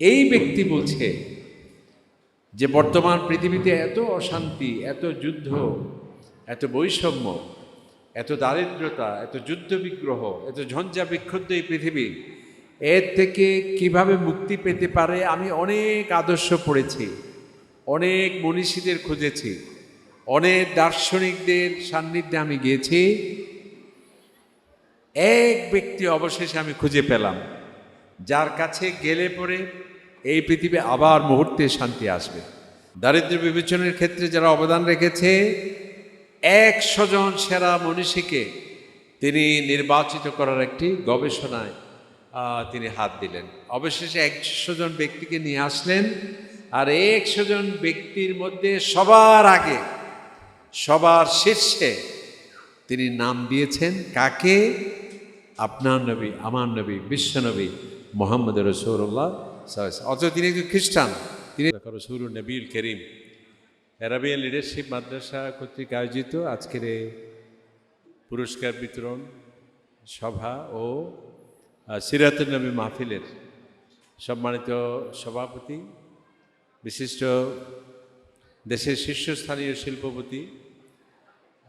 এই ব্যক্তি বলছে যে বর্তমান পৃথিবীতে এত অশান্তি, এত যুদ্ধ, এত বৈষম্য, এত দারিদ্রতা, এত যুদ্ধ বিগ্রহ, এত ঝঞ্ঝা বিক্ষুব্ধ এই পৃথিবী, এর থেকে কীভাবে মুক্তি পেতে পারে? আমি অনেক আদর্শ পড়েছি, অনেক মনীষীদের খুঁজেছি, অনেক দার্শনিকদের সান্নিধ্যে আমি গিয়েছি। এক ব্যক্তি অবশেষে আমি খুঁজে পেলাম। যার কাছে গেলে পরে এই পৃথিবী আবার মুহূর্তে শান্তি আসবে। দারিদ্র বিবেচনের ক্ষেত্রে যারা অবদান রেখেছে, একশো জন সেরা মনীষীকে তিনি নির্বাচিত করার একটি গবেষণায় তিনি হাত দিলেন। অবশেষে একশো জন ব্যক্তিকে নিয়ে আসলেন আর একশো জন ব্যক্তির মধ্যে সবার আগে, সবার শীর্ষে তিনি নাম দিয়েছেন কাকে? আপনার নবী, আমার নবী, বিশ্ব নবী। মোহাম্মদ রসৌল্লাহ অথচ তিনি একজন খ্রিস্টান। তিনি রসুল নবীল করিম অ্যারাবিয়ান লিডারশিপ মাদ্রাসা কর্তৃক আয়োজিত আজকের পুরস্কার বিতরণ সভা ও সিরাতুল নবী মাহফিলের সম্মানিত সভাপতি বিশিষ্ট দেশের শীর্ষস্থানীয় শিল্পপতি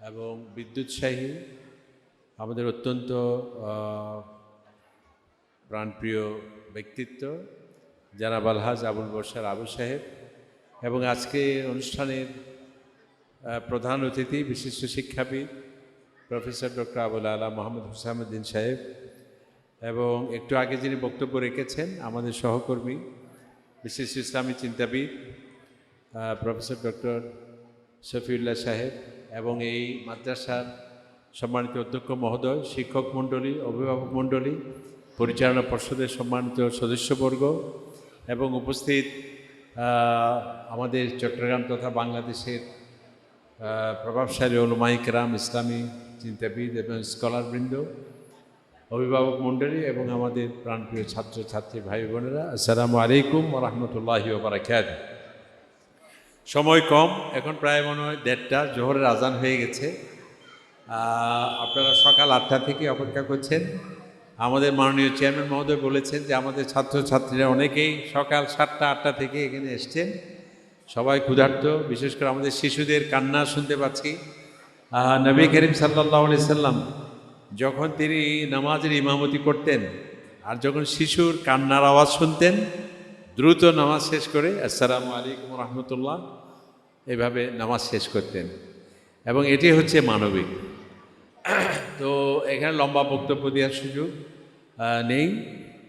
এবং বিদ্যুৎসাহী আমাদের অত্যন্ত প্রাণপ্রিয় ব্যক্তিত্ব, জানাব আলহাজ আবুল বর্ষার আবু সাহেব, এবং আজকে অনুষ্ঠানের প্রধান অতিথি, বিশিষ্ট শিক্ষাবিদ, প্রফেসর ডক্টর আবুল আলা মোহাম্মদ হুসামুদ্দিন সাহেব, এবং একটু আগে যিনি বক্তব্য রেখেছেন, আমাদের সহকর্মী, বিশিষ্ট ইসলামী চিন্তাবিদ প্রফেসর ডক্টর শফিউল্লাহ সাহেব, এবং এই মাদ্রাসার সম্মানিত অধ্যক্ষ মহোদয়, শিক্ষক মণ্ডলী, অভিভাবক মণ্ডলী পরিচালনা পর্ষদের সম্মানিত সদস্যবর্গ এবং উপস্থিত আমাদের চট্টগ্রাম তথা বাংলাদেশের প্রভাবশালী ওলমাইকরাম ইসলামী চিন্তাবিদ এবং স্কলারবৃন্দ, অভিভাবক মণ্ডলী এবং আমাদের প্রাণপ্রিয় ছাত্র ছাত্রী ভাই বোনেরা, আসসালামু আলাইকুম রহমতুল্লাহি বারাকাত সময় কম, এখন প্রায় মনে হয় দেড়টা, জোহরের আজান হয়ে গেছে। আপনারা সকাল আটটা থেকে অপেক্ষা করছেন। আমাদের মাননীয় চেয়ারম্যান মহোদয় বলেছেন যে আমাদের ছাত্রছাত্রীরা অনেকেই সকাল সাতটা, আটটা থেকে এখানে এসছেন। সবাই ক্ষুধার্ত, বিশেষ করে আমাদের শিশুদের কান্না শুনতে পাচ্ছি। নবী করিম সাল্লাহ সাল্লাম যখন তিনি নামাজের ইমামতি করতেন আর যখন শিশুর কান্নার আওয়াজ শুনতেন, দ্রুত নামাজ শেষ করে আসসালামু আলাইকুম রহমতুল্লাহ এভাবে নামাজ শেষ করতেন। এবং এটি হচ্ছে মানবিক। তো এখানে লম্বা বক্তব্য দেওয়ার সুযোগ। নেই।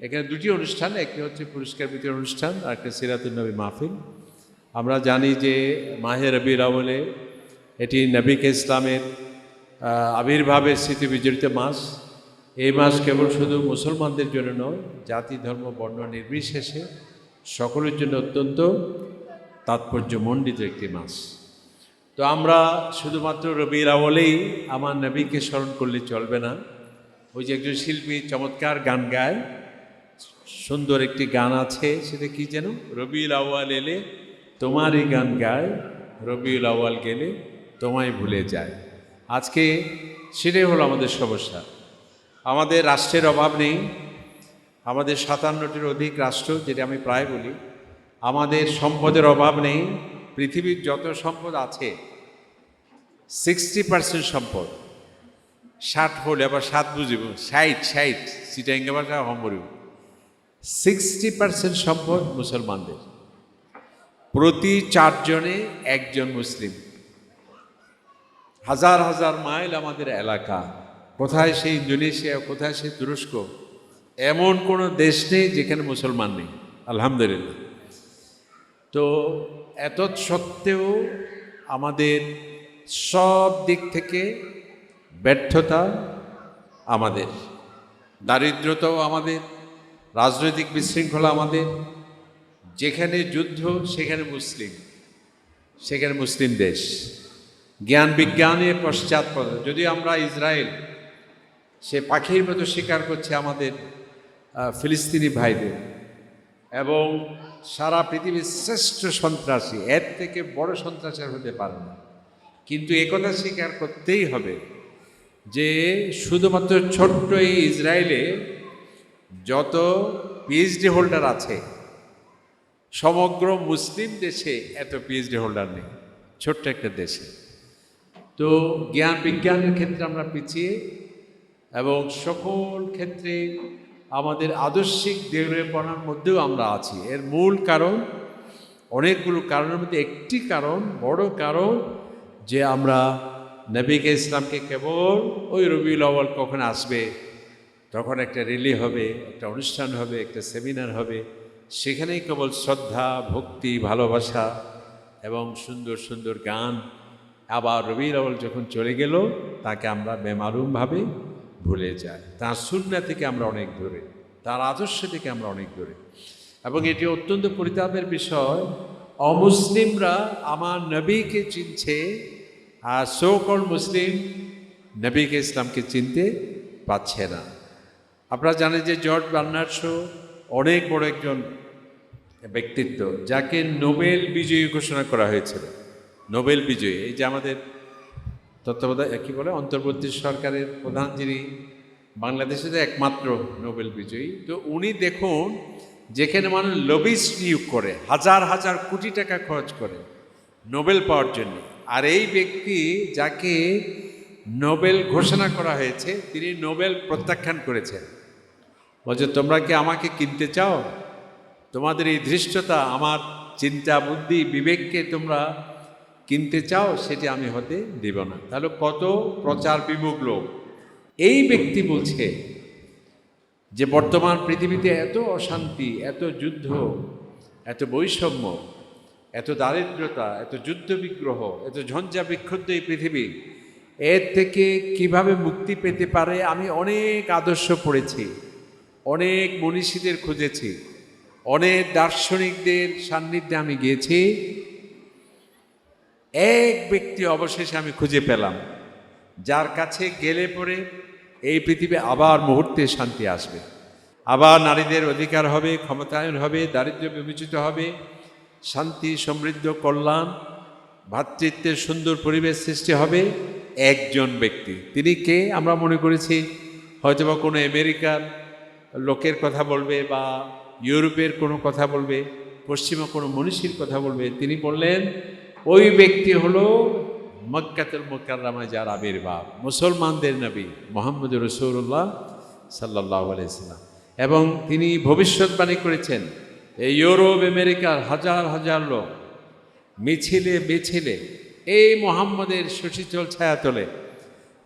এখানে দুটি অনুষ্ঠান, একটি হচ্ছে পুরস্কার বিতরণ অনুষ্ঠান, আর একটা সিরাতুল নবী মাহফিল। আমরা জানি যে মাহে রবি রাবলে এটি নবীকে ইসলামের আবির্ভাবের স্মৃতি বিজড়িত মাস। এই মাস কেবল শুধু মুসলমানদের জন্য নয়, জাতি, ধর্ম, বর্ণ নির্বিশেষে সকলের জন্য অত্যন্ত তাৎপর্যমণ্ডিত একটি মাস। তো আমরা শুধুমাত্র রবির আওয়ালেই আমার নবীকে স্মরণ করলে চলবে না। ওই যে একজন শিল্পী চমৎকার গান গায়, সুন্দর একটি গান আছে, সেটা কি যেন? রবিউল আওয়াল এলে তোমারই গান গায়, রবিউল আওয়াল গেলে তোমায় ভুলে যায়। আজকে সেটাই হলো আমাদের সমস্যা। আমাদের রাষ্ট্রের অভাব নেই, আমাদের সাতান্নটির অধিক রাষ্ট্র, যেটা আমি প্রায় বলি, আমাদের সম্পদের অভাব নেই, পৃথিবীর যত সম্পদ আছে সিক্সটি পার্সেন্ট সম্পদ। ষাট হলে আবার সাত বুঝিব। ষাট ষাট সিটাঙ্গে ভাষা হমরিব সিক্সটি পার্সেন্ট সম্পদ মুসলমানদের। প্রতি চারজনে একজন মুসলিম। হাজার হাজার মাইল আমাদের এলাকা। কোথায় সেই ইন্দোনেশিয়া, কোথায় সেই তুরস্ক, এমন কোনো দেশ নেই যেখানে মুসলমান নেই। আলহামদুলিল্লাহ। তো এত সত্ত্বেও আমাদের সব দিক থেকে ব্যর্থতা আমাদের, দারিদ্রতাও আমাদের, রাজনৈতিক বিশৃঙ্খলা আমাদের, যেখানে যুদ্ধ, সেখানে মুসলিম সেখানে মুসলিম দেশ। জ্ঞান বিজ্ঞানে পশ্চাৎপদ যদি আমরা ইসরায়েল, সে পাখির মতো স্বীকার করছে আমাদের ফিলিস্তিনি ভাইদের। এবং সারা পৃথিবীর শ্রেষ্ঠ সন্ত্রাসী, এর থেকে বড় সন্ত্রাসী হতে পারে না। কিন্তু একথা স্বীকার করতেই হবে যে শুধুমাত্র ছোট্ট এই ইসরায়েলে যত পিএইচডি হোল্ডার আছে, সমগ্র মুসলিম দেশে এত পিএইচডি হোল্ডার নেই, ছোট্ট একটা দেশে। তো জ্ঞান বিজ্ঞানের ক্ষেত্রে আমরা পিছিয়ে এবং সকল ক্ষেত্রে আমাদের আদর্শিক দেউড়েপনার মধ্যেও আমরা আছি। এর মূল কারণ, অনেকগুলো কারণের মধ্যে একটি কারণ, বড় কারণ যে আমরা নবীকে ইসলামকে কেবল ওই রবিউল আওয়াল কখন আসবে? তখন একটা রিলি হবে, একটা অনুষ্ঠান হবে, একটা সেমিনার হবে। সেখানেই কেবল শ্রদ্ধা, ভক্তি, ভালোবাসা এবং সুন্দর সুন্দর গান। আবার রবিউল আওয়াল যখন চলে গেল, তাকে আমরা বেমালুমভাবে ভুলে যাই। তার সুন্না থেকে আমরা অনেক দূরে, তার আদর্শ থেকে আমরা অনেক দূরে। এবং এটি অত্যন্ত পরিতাপের বিষয়। অমুসলিমরা আমার নবীকে চিনছে আর সোকল মুসলিম নবীকে ইসলামকে চিনতে পাচ্ছে না। আপনারা জানেন যে জর্জ বার্নার্ড শো অনেক বড় একজন ব্যক্তিত্ব, যাকে নোবেল বিজয়ী ঘোষণা করা হয়েছিল। নোবেল বিজয়ী, এই যে আমাদের তত্ত্বাবধায়ক কী বলে? অন্তর্বর্তী সরকারের প্রধান যিনি, বাংলাদেশের একমাত্র নোবেল বিজয়ী। তো উনি দেখুন, যেখানে মানুষ লবিস নিয়োগ করে, হাজার হাজার কোটি টাকা খরচ করে নোবেল পাওয়ার জন্য আর এই ব্যক্তি যাকে নোবেল ঘোষণা করা হয়েছে, তিনি নোবেল প্রত্যাখ্যান করেছেন। বলছে, তোমরা কি আমাকে কিনতে চাও? তোমাদের এই ধৃষ্টতা, আমার চিন্তা, বুদ্ধি, বিবেককে তোমরা কিনতে চাও, সেটি আমি হতে দেব না। তাহলে কত প্রচার বিমুখ লোক। এই ব্যক্তি বলছে যে, বর্তমান পৃথিবীতে এত অশান্তি, এত যুদ্ধ, এত বৈষম্য এত দারিদ্রতা, এত যুদ্ধ বিগ্রহ এত ঝঞ্ঝা বিক্ষুব্ধ এই পৃথিবী, এর থেকে কীভাবে মুক্তি পেতে পারে আমি অনেক আদর্শ পড়েছি, অনেক মনীষীদের খুঁজেছি, অনেক দার্শনিকদের সান্নিধ্যে আমি গিয়েছি। এক ব্যক্তি অবশেষে আমি খুঁজে পেলাম, যার কাছে গেলে পরে এই পৃথিবী আবার মুহূর্তে শান্তি আসবে। আবার নারীদের অধিকার হবে, ক্ষমতায়ন হবে, দারিদ্র্য বিবেচিত হবে শান্তি, সমৃদ্ধ, কল্যাণ ভ্রাতৃত্বের সুন্দর পরিবেশ সৃষ্টি হবে একজন ব্যক্তি। তিনি কে? আমরা মনে করেছি হয়তোবা কোনো আমেরিকার লোকের কথা বলবে বা ইউরোপের কোনো কথা বলবে, পশ্চিমা কোনো মনীষীর কথা বলবে। তিনি বললেন, ওই ব্যক্তি হলো মক্কাতুল মোকাররামা যার আবির্ভাব, মুসলমানদের নবী মোহাম্মদ রসৌল্লাহ সাল্লাহ আলাইসাল্লাম এবং তিনি ভবিষ্যৎবাণী করেছেন এই ইউরোপ, আমেরিকার হাজার হাজার লোক মিছিলে মিছিলে এই মোহাম্মদের সুশীতল ছায়াতলে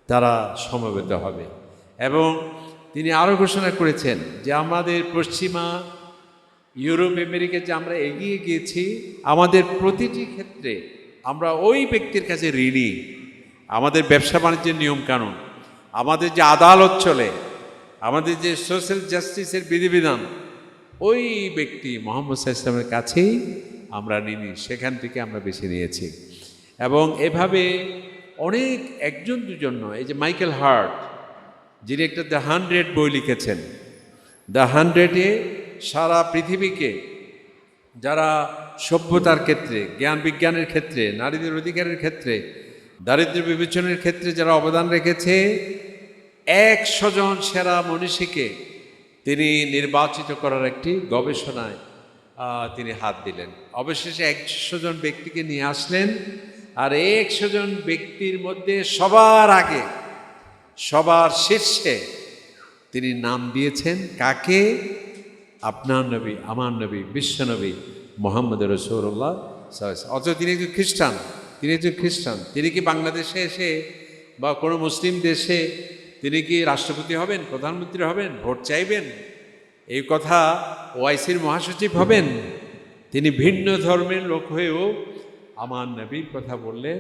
তারা সমবেত হবে। এবং তিনি আরও ঘোষণা করেছেন যে আমাদের পশ্চিমা ইউরোপ, আমেরিকা যে আমরা এগিয়ে গিয়েছি, আমাদের প্রতিটি ক্ষেত্রে আমরা ওই ব্যক্তির কাছে ঋণী। আমাদের ব্যবসা বাণিজ্যের নিয়মকানুন, আমাদের যে আদালত চলে, আমাদের যে সোশ্যাল জাস্টিসের বিধিবিধান ওই ব্যক্তি মোহাম্মদ ইসলামের কাছেই আমরা নিনি সেখান থেকে আমরা বেছে নিয়েছি। এবং এভাবে অনেক একজন দুজন নয়, এই যে মাইকেল হার্ট, যিনি একটা দ্য হান্ড্রেড বই লিখেছেন। দ্য হান্ড্রেডে সারা পৃথিবীকে যারা সভ্যতার ক্ষেত্রে, জ্ঞান বিজ্ঞানের ক্ষেত্রে, নারীদের অধিকারের ক্ষেত্রে, দারিদ্র্য বিবেচনের ক্ষেত্রে যারা অবদান রেখেছে, একশো জন সেরা মনীষীকে তিনি নির্বাচিত করার একটি গবেষণায় তিনি হাত দিলেন। অবশেষে একশো জন ব্যক্তিকে নিয়ে আসলেন আর একশো জন ব্যক্তির মধ্যে সবার আগে, সবার শীর্ষে তিনি নাম দিয়েছেন কাকে? আপনার নবী, আমার নবী বিশ্বনবী মোহাম্মদ রসৌল্লাহ অথচ তিনি একজন খ্রিস্টান, তিনি একজন খ্রিস্টান। তিনি কি বাংলাদেশে এসে বা কোনো মুসলিম দেশে তিনি কি রাষ্ট্রপতি হবেন, প্রধানমন্ত্রী হবেন, ভোট চাইবেন? এই কথা ওআইসির মহাসচিব হবেন। তিনি ভিন্ন ধর্মের লোক হয়েও আমার নবীর কথা বললেন।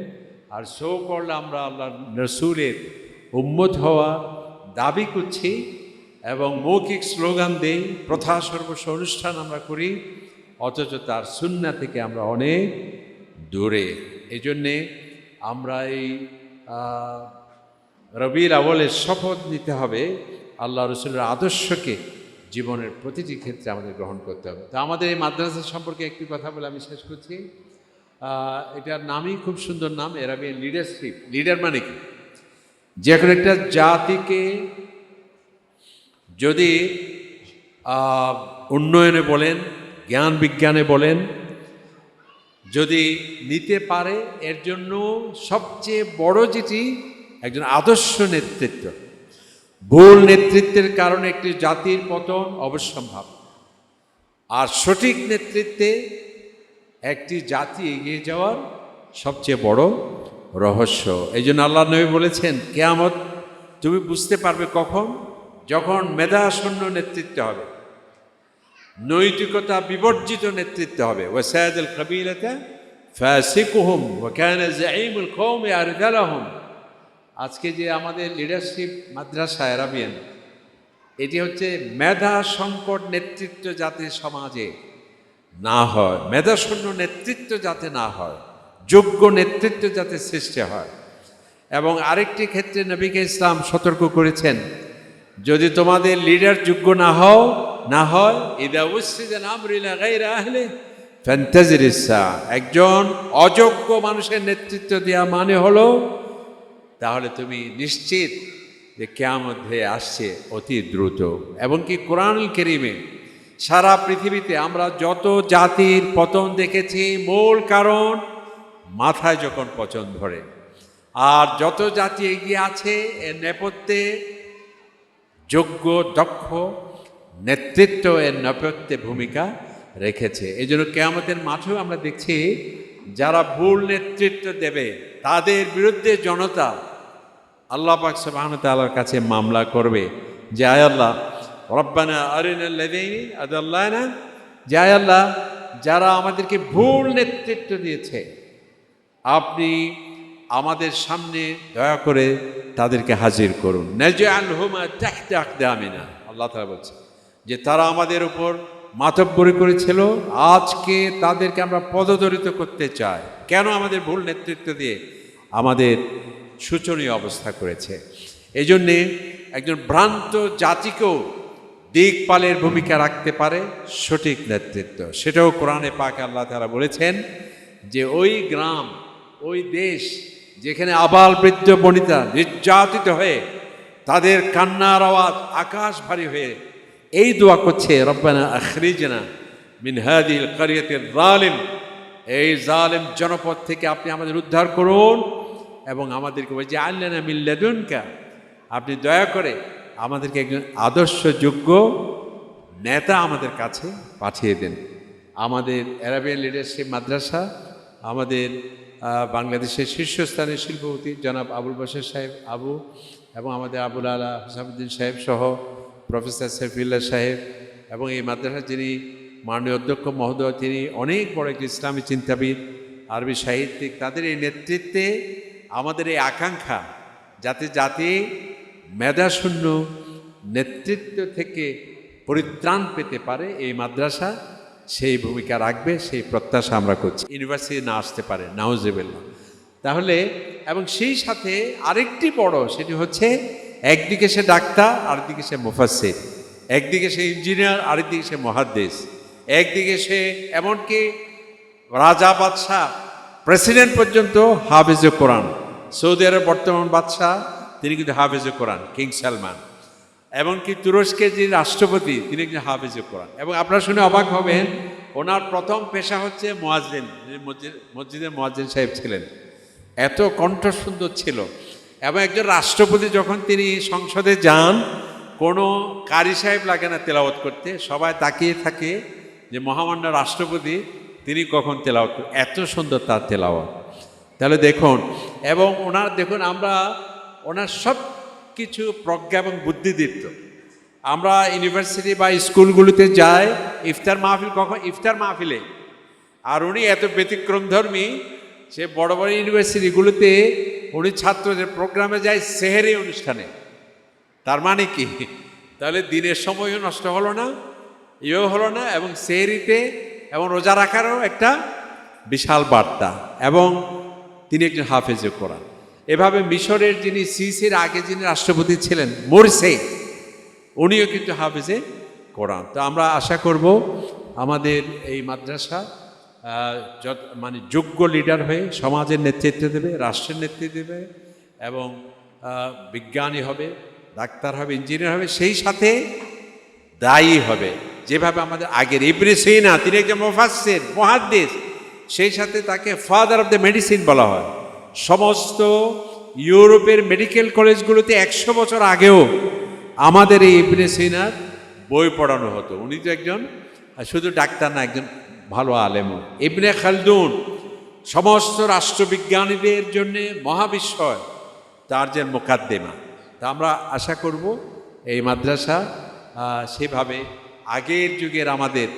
আর সো করলে আমরা আল্লাহ রসুলের উম্মত হওয়া দাবি করছি এবং মৌখিক স্লোগান দেই, প্রথা সর্বস্ব অনুষ্ঠান আমরা করি, অথচ তার সুন্না থেকে আমরা অনেক দূরে। এই জন্যে আমরা এই রবির আওয়ালের শপথ নিতে হবে আল্লাহ রসুলের আদর্শকে জীবনের প্রতিটি ক্ষেত্রে আমাদের গ্রহণ করতে হবে। তো আমাদের এই মাদ্রাসা সম্পর্কে একটি কথা বলে আমি শেষ করছি। এটার নামই খুব সুন্দর নাম, এরাবিয়ান লিডারশিপ। লিডার মানে কি? যে কোনো একটা জাতিকে যদি উন্নয়নে বলেন, জ্ঞান বিজ্ঞানে বলেন, যদি নিতে পারে, এর জন্য সবচেয়ে বড় যেটি একজন আদর্শ নেতৃত্ব। ভুল নেতৃত্বের কারণে একটি জাতির পতন অবশ্যম্ভাব আর সঠিক নেতৃত্বে একটি জাতি এগিয়ে যাওয়ার সবচেয়ে বড় রহস্য। এই জন্য আল্লাহ নবী বলেছেন, কেয়ামত তুমি বুঝতে পারবে কখন? যখন মেধাশূন্য নেতৃত্ব হবে। নৈতিকতা বিবর্জিত নেতৃত্ব হবে। ওয়াসায়দুল কবিলতা ফাসিকুহুম ওয়াকানা জাইমুল কওম আরদালাহুম। আজকে যে আমাদের লিডারশিপ মাদ্রাসা অ্যারাবিয়ান, এটি হচ্ছে মেধা সংকট নেতৃত্ব যাতে সমাজে না হয় মেধাশূন্য নেতৃত্ব যাতে না হয়, যোগ্য নেতৃত্ব যাতে সৃষ্টি হয়। এবং আরেকটি ক্ষেত্রে নবীকে ইসলাম সতর্ক করেছেন, যদি তোমাদের লিডার যোগ্য না হও, না হয়, ইদা উসিদা আমরিলা গাইরা আহলে ফ্যান্টাজিরিসা একজন অযোগ্য মানুষের নেতৃত্ব দেওয়া মানে হলো তাহলে তুমি নিশ্চিত যে কেয়ামধ্যে আসছে অতি দ্রুত। এবং কি কোরআনুল কেরিমে সারা পৃথিবীতে আমরা যত জাতির পতন দেখেছি, মূল কারণ মাথায় যখন পচন ধরে, আর যত জাতি এগিয়ে আছে, এর নেপথ্যে যোগ্য, দক্ষ নেতৃত্ব, এর নেপথ্যে ভূমিকা রেখেছে। এই জন্য কেয়ামতের মাঠেও আমরা দেখছি যারা ভুল নেতৃত্ব দেবে তাদের বিরুদ্ধে জনতা আল্লাহ পাক সুবহানাহু কাছে মামলা করবে যে, আয় আল্লাহ, রব্বানা আরিনাল্লাযীনি আদাল্লানা। যে, আয় আল্লাহ, যারা আমাদেরকে ভুল নেতৃত্ব দিয়েছে, আপনি আমাদের সামনে দয়া করে তাদেরকে হাজির করুন। আকদামিনা। আল্লাহ তাআলা বলছে যে, তারা আমাদের উপর মাতব্বরি করেছিল, আজকে তাদেরকে আমরা পদদরিত করতে চাই। কেন আমাদের ভুল নেতৃত্ব দিয়ে? আমাদের শোচনীয় অবস্থা করেছে। এই জন্যে একজন ভ্রান্ত জাতিকেও দিকপালের ভূমিকা রাখতে পারে, সঠিক নেতৃত্ব। সেটাও কোরআনে পাক আল্লাহ তারা বলেছেন যে ওই গ্রাম, ওই দেশ যেখানে আবাল বৃদ্ধ বনিতা নির্যাতিত হয়ে তাদের কান্নার আওয়াজ আকাশ ভারী হয়ে এই দোয়া করছে, রব্বানা আখরিজনা মিন হাদিল কারিয়াতের জালিম এই জালেম জনপদ থেকে আপনি আমাদের উদ্ধার করুন এবং আমাদেরকে ওই যে আল্লানা মিল্লাদুনকা আপনি দয়া করে আমাদেরকে একজন আদর্শযোগ্য নেতা আমাদের কাছে পাঠিয়ে দেন। আমাদের অ্যারাবিয়ান লিডারশিপ মাদ্রাসা, আমাদের বাংলাদেশের শীর্ষস্থানীয় শিল্পপতি জনাব আবুল বসর সাহেব, আবু এবং আমাদের আবুল আলা হুসামুদ্দিন সাহেব সহ প্রফেসর সৈফুল্লাহ সাহেব এবং এই মাদ্রাসার যিনি মাননীয় অধ্যক্ষ মহোদয়, তিনি অনেক বড় একটি ইসলামী চিন্তাবিদ, আরবি সাহিত্যিক, তাদের এই নেতৃত্বে আমাদের এই আকাঙ্ক্ষা, যাতে জাতি মেধাশূন্য নেতৃত্ব থেকে পরিত্রাণ পেতে পারে এই মাদ্রাসা, সেই ভূমিকা রাখবে, সেই প্রত্যাশা আমরা করছি। ইউনিভার্সিটি না আসতে পারে নাউজেবেল্লা তাহলে, এবং সেই সাথে আরেকটি বড়, সেটি হচ্ছে একদিকে সে ডাক্তার, আরেকদিকে সে মুফাসির একদিকে সে ইঞ্জিনিয়ার, আরেকদিকে সে মহাদ্দেশ। একদিকে সে এমনকি রাজা বাদশাহ প্রেসিডেন্ট পর্যন্ত হাফেজে কোরআন। সৌদি আরব বর্তমান বাদশাহ, তিনি কিন্তু হাফেজে কোরআন, কিং সালমান। এমনকি তুরস্কের যে রাষ্ট্রপতি, তিনি একজন হাফেজে কোরআন। এবং আপনারা শুনে অবাক হবেন, ওনার প্রথম পেশা হচ্ছে মসজিদ- মসজিদের মোয়াজ্জিন সাহেব ছিলেন। এত কণ্ঠ সুন্দর ছিল। এবং একজন রাষ্ট্রপতি যখন তিনি সংসদে যান, কোনো কারি সাহেব লাগে না তেলাওয়াত করতে, সবাই তাকিয়ে থাকে যে মহামান্য রাষ্ট্রপতি, তিনি কখন তেলাওয়াত। এত সুন্দর তার তেলাওয়াত। তাহলে দেখুন, এবং ওনার, দেখুন, আমরা ওনার সব কিছু প্রজ্ঞা এবং বুদ্ধিদীপ্ত। আমরা ইউনিভার্সিটি বা স্কুলগুলিতে যাই, ইফতার মাহফিল কখন? ইফতার মাহফিলে। আর উনি এত ব্যতিক্রমধর্মী সে বড় বড় ইউনিভার্সিটিগুলোতে উনি ছাত্রদের প্রোগ্রামে যায় সেহেরি অনুষ্ঠানে। তার মানে কি? তাহলে দিনের সময়ও নষ্ট হলো না ইয়েও হলো না, এবং সেহরিতে এবং রোজা রাখারও একটা বিশাল বার্তা, এবং তিনি একজন হাফেজে কোরআন। এভাবে মিশরের যিনি সিসির আগে যিনি রাষ্ট্রপতি ছিলেন, মোরসে, উনিও কিন্তু হাফেজে কোরআন। তো আমরা আশা করব আমাদের এই মাদ্রাসা মানে যোগ্য লিডার হয়ে সমাজের নেতৃত্ব দেবে, রাষ্ট্রের নেতৃত্ব দেবে, এবং বিজ্ঞানী হবে, ডাক্তার হবে, ইঞ্জিনিয়ার হবে, সেই সাথে দায়ী হবে। যেভাবে আমাদের আগের ইবনে সিনা, তিনি একজন মুফাসসির, মুহাদ্দিস, সেই সাথে তাকে ফাদার অফ দ্য মেডিসিন বলা হয়। সমস্ত ইউরোপের মেডিকেল কলেজগুলোতে একশো বছর আগেও আমাদের এই ইবনে সিনার বই পড়ানো হতো। উনি তো একজন, শুধু ডাক্তার না, একজন ভালো আলেমও ইবনে খালদুন, সমস্ত রাষ্ট্রবিজ্ঞানীদের জন্যে মহাবিস্ময়, তার যে মোকাদ্দেমা। তা আমরা আশা করব এই মাদ্রাসা সেভাবে আগের যুগের আমাদের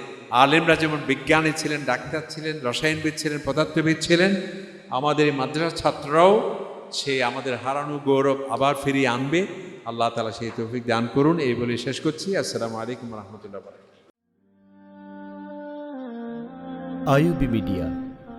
আলেমরা যেমন বিজ্ঞানী ছিলেন, ডাক্তার ছিলেন, রসায়নবিদ ছিলেন, পদার্থবিদ ছিলেন, আমাদের মাদ্রাসা ছাত্ররাও সে আমাদের হারানো গৌরব আবার ফিরিয়ে আনবে। আল্লাহ তালা সেই তৌফিক দান করুন। এই বলে শেষ করছি। আসসালামু আলাইকুম রহমতুল্লাহ আইউবি মিডিয়া